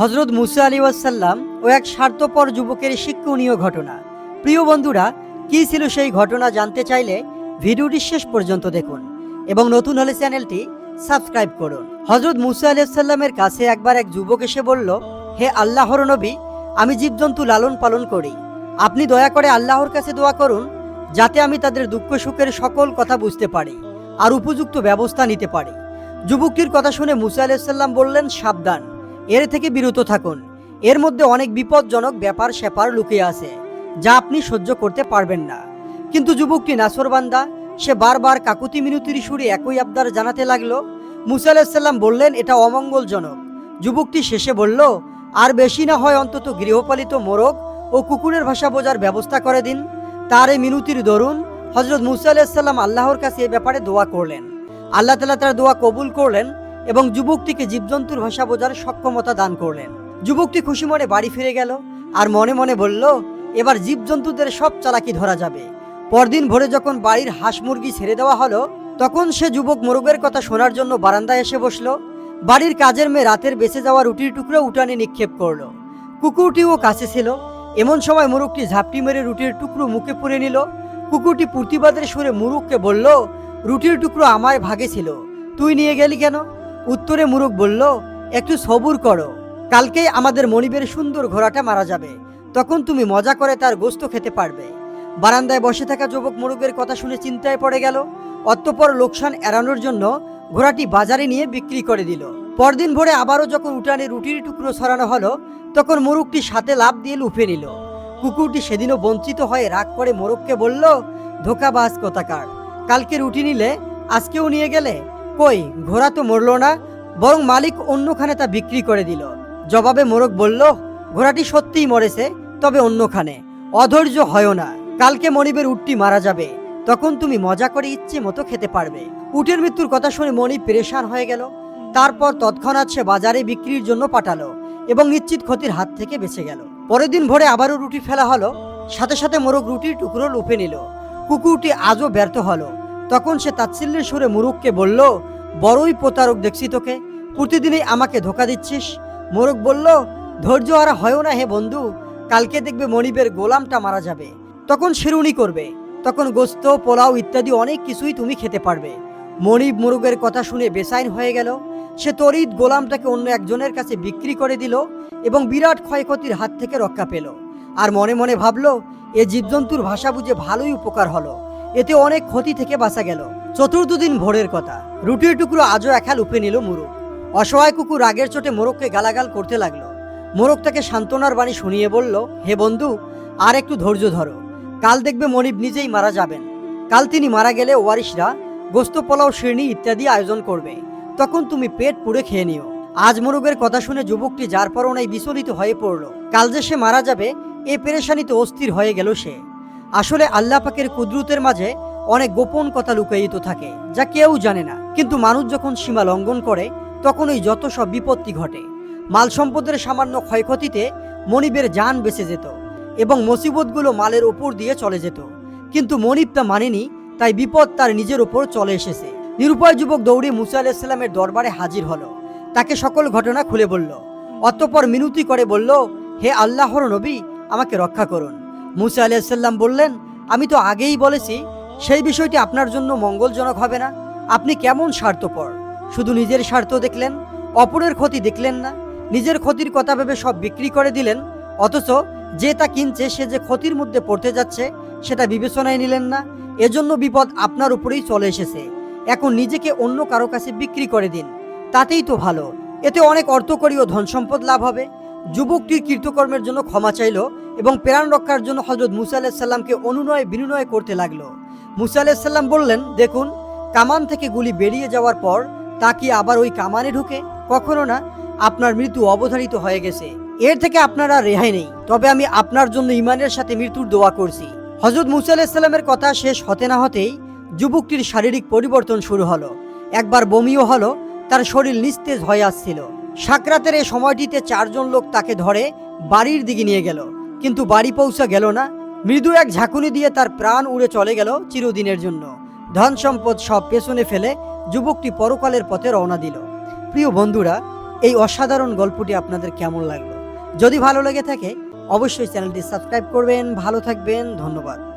হজরত মুসা আলী ওয়াসাল্লাম ও এক স্বার্থপর যুবকের শিক্ষণীয় ঘটনা। প্রিয় বন্ধুরা, কী ছিল সেই ঘটনা জানতে চাইলে ভিডিওটি শেষ পর্যন্ত দেখুন এবং নতুন হলে চ্যানেলটি সাবস্ক্রাইব করুন। হজরত মুসা আলি সাল্লামের কাছে একবার এক যুবক এসে বলল, হে আল্লাহর নবী, আমি জীবজন্তু লালন পালন করি। আপনি দয়া করে আল্লাহর কাছে দোয়া করুন, যাতে আমি তাদের দুঃখ সুখের সকল কথা বুঝতে পারি আর উপযুক্ত ব্যবস্থা নিতে পারি। যুবকটির কথা শুনে মুসা আলাইসাল্লাম বললেন, সাবধান। এর থেকে বিরত থাকুন। এর মধ্যে অনেক বিপজ্জনক ব্যাপার স্যাপার লুকিয়ে আছে, যা আপনি সহ্য করতে পারবেন না। কিন্তু যুবকটি নাসরবান্দা সে বারবার কাকুতি মিনতির সুরে একই আবদার জানাতে লাগল। মুসা আলাহিসাল্লাম বললেন, এটা অমঙ্গলজনক। যুবকটি শেষে বলল, আর বেশি না হয় অন্তত গৃহপালিত মোরগ ও কুকুরের ভাষা বোঝার ব্যবস্থা করে দিন। তার এই মিনতির দরুন হজরত মুসা আলাইসাল্লাম আল্লাহর কাছে এ ব্যাপারে দোয়া করলেন। আল্লাহ তালা তার দোয়া কবুল করলেন। এবং যুবকটিকে জীবজন্তুর ভাষা বোঝার সক্ষমতা দান করলেন। যুবকটি খুশি মনে বাড়ি ফিরে গেল আর মনে মনে বলল, এবার জীবজন্তুদের সব চালাকি ধরা যাবে। পরদিন ভোরে যখন বাড়ির হাঁস মুরগি ছেড়ে দেওয়া হলো, তখন সে যুবক মোরগের কথা শোনার জন্য বারান্দায় এসে বসল। বাড়ির কাজের মেয়ে রাতের বেঁচে যাওয়া রুটির টুকরো উঠানে নিক্ষেপ করল। কুকুরটিও কাছে ছিল। এমন সময় মুরুকটি ঝাপটি মেরে রুটির টুকরো মুখে পুরে নিল। কুকুরটি প্রতিবাদের সুরে মুরুককে বলল, রুটির টুকরো আমায় ভাগে ছিল তুই নিয়ে গেলি কেন? উত্তরে মুরুক বলল, একটু সবুর করো। কালকেই আমাদের মনিবের সুন্দর ঘোড়াটা মারা যাবে। তখন তুমি মজা করে তার গোস্ত খেতে পারবে। বারান্দায় বসে থাকা যুবক মুরুগের কথা শুনে চিন্তায় পড়ে গেল। অতঃপর লোকসান এড়ানোর জন্য ঘোড়াটি বাজারে নিয়ে বিক্রি করে দিল। পরদিন ভোরে আবারও যখন উঠানে রুটির টুকরো ছড়ানো হলো, তখন মোরগটি সাথে লাভ দিয়ে লুফে নিল। কুকুরটি সেদিনও বঞ্চিত হয়ে রাগ করে মোরগকে বলল ধোকাবাজ কোথাকার। কালকে রুটি নিলে আজকেও নিয়ে গেলে? কই, ঘোড়া তো মরলো না, বরং মালিক অন্যখানে তা বিক্রি করে দিল। জবাবে মোরগ বলল, ঘোড়াটি সত্যিই মরেছে, তবে অন্যখানে। অধৈর্য হয় না, কালকে মনিবের উটটি মারা যাবে। তখন তুমি মজা করে ইচ্ছে মতো খেতে পারবে। উটের মৃত্যুর কথা শুনে মনিব পেরেশান হয়ে গেল। তারপর তৎক্ষণাৎ সে বাজারে বিক্রির জন্য পাঠালো এবং নিশ্চিত ক্ষতির হাত থেকে বেঁচে গেল। পরের দিন ভোরে আবারও রুটি ফেলা হলো, সাথে সাথে মোরগ রুটির টুকরো লুফে নিল। কুকুরটি আজও ব্যর্থ হলো। তখন সে তাচ্ছিল্যের সুরে মুরুককে বলল, বড়ই প্রতারক দেখছি তোকে। প্রতিদিনই আমাকে ধোকা দিচ্ছিস। মোরগ বলল, ধৈর্য আর হয় না হে বন্ধু। কালকে দেখবে মনিবের গোলামটা মারা যাবে। তখন শিরুনি করবে। তখন গোস্ত, পোলাও ইত্যাদি অনেক কিছুই তুমি খেতে পারবে। মনিব মুরুগের কথা শুনে বেসাইন হয়ে গেল। সে তরিত গোলামটাকে অন্য একজনের কাছে বিক্রি করে দিল এবং বিরাট ক্ষয়ক্ষতির হাত থেকে রক্ষা পেল। আর মনে মনে ভাবলো, এ জীবজন্তুর ভাষা বুঝে ভালোই উপকার হলো। এতে অনেক ক্ষতি থেকে বাঁচা গেল। চতুর্থ দিন ভোরের কথা। রুটির টুকরো আজও একাল উপে নিল মুরুগ। অসহায় কুকুর রাগের চোটে মোরগকে গালাগাল করতে লাগল। মোরগ তাকে সান্ত্বনার বাণী শুনিয়ে বলল, হে বন্ধু, আর একটু ধৈর্য ধরো। কাল দেখবে মনিব নিজেই মারা যাবেন। কাল তিনি মারা গেলে ওয়ারিশরা, গোস্ত পোলাও, শিরনি ইত্যাদি আয়োজন করবে। তখন তুমি পেট পুড়ে খেয়ে নিও। আজ মোরগের কথা শুনে যুবকটি যার পরনাই বিচলিত হয়ে পড়ল। কাল যে সে মারা যাবে, এ পেরেশানিতে অস্থির হয়ে গেল সে। আসলে আল্লাহ পাকের কুদরতের মাঝে অনেক গোপন কথা লুকায়িত থাকে, যা কেউ জানে না। কিন্তু মানুষ যখন সীমা লঙ্ঘন করে, তখনই যত সব বিপত্তি ঘটে। মাল সম্পদের সামান্য ক্ষয়ক্ষতিতে মনিবের যান বেঁচে যেত এবং মুসিবতগুলো মালের ওপর দিয়ে চলে যেত। কিন্তু মনিব তা মানেনি, তাই বিপদ তার নিজের ওপর চলে এসেছে। নিরুপায় যুবক দৌড়ে মুসা আলাইসাল্লামের দরবারে হাজির হলো। তাকে সকল ঘটনা খুলে বলল, অতঃপর মিনতি করে বলল, হে আল্লাহর নবী, আমাকে রক্ষা করুন। মুসা আলাইসাল্লাম বললেন, আমি তো আগেই বলেছি, সেই বিষয়টি আপনার জন্য মঙ্গলজনক হবে না। আপনি কেমন স্বার্থপর? শুধু নিজের স্বার্থ দেখলেন, অপরের ক্ষতি দেখলেন না। নিজের ক্ষতির কথা ভেবে সব বিক্রি করে দিলেন, অথচ যে তা কিনছে, সে যে ক্ষতির মধ্যে পড়তে যাচ্ছে, সেটা বিবেচনায় নিলেন না। এজন্য বিপদ আপনার উপরেই চলে এসেছে। এখন নিজেকে অন্য কারও কাছে বিক্রি করে দিন। তাতেই তো ভালো। এতে অনেক অর্থকরী ও ধন সম্পদ লাভ হবে। যুবকটির কীর্তকর্মের জন্য ক্ষমা চাইল এবং প্রাণ রক্ষার জন্য হজরত মুসা আলাহিসাল্লামকে অনুনয় বিনিময় করতে লাগল। মুসা আলাহিসাল্লাম বললেন, দেখুন, কামান থেকে গুলি বেরিয়ে যাওয়ার পর তা কি আবার ওই কামানে ঢুকে? কখনো না, আপনার মৃত্যু অবধারিত হয়ে গেছে। এর থেকে আপনার আর রেহাই নেই। তবে আমি আপনার জন্য ইমানের সাথে মৃত্যুর দোয়া করছি। হজরত মুসা আলাহিসাল্লামের কথা শেষ হতে না হতেই যুবকটির শারীরিক পরিবর্তন শুরু হলো। একবার বমিও হলো, তার শরীর নিস্তেজ হয়ে আসছিল। সাকরাতের এই সময়টিতে চারজন লোক তাকে ধরে বাড়ির দিকে নিয়ে গেল। কিন্তু বাড়ি পৌঁছা গেল না। মৃদু এক ঝাঁকুনি দিয়ে তার প্রাণ উড়ে চলে গেল চিরদিনের জন্য। ধন সম্পদ সব পেছনে ফেলে যুবকটি পরকালের পথে রওনা দিল। প্রিয় বন্ধুরা, এই অসাধারণ গল্পটি আপনাদের কেমন লাগল? যদি ভালো লেগে থাকে, অবশ্যই চ্যানেলটি সাবস্ক্রাইব করবেন। ভালো থাকবেন। ধন্যবাদ।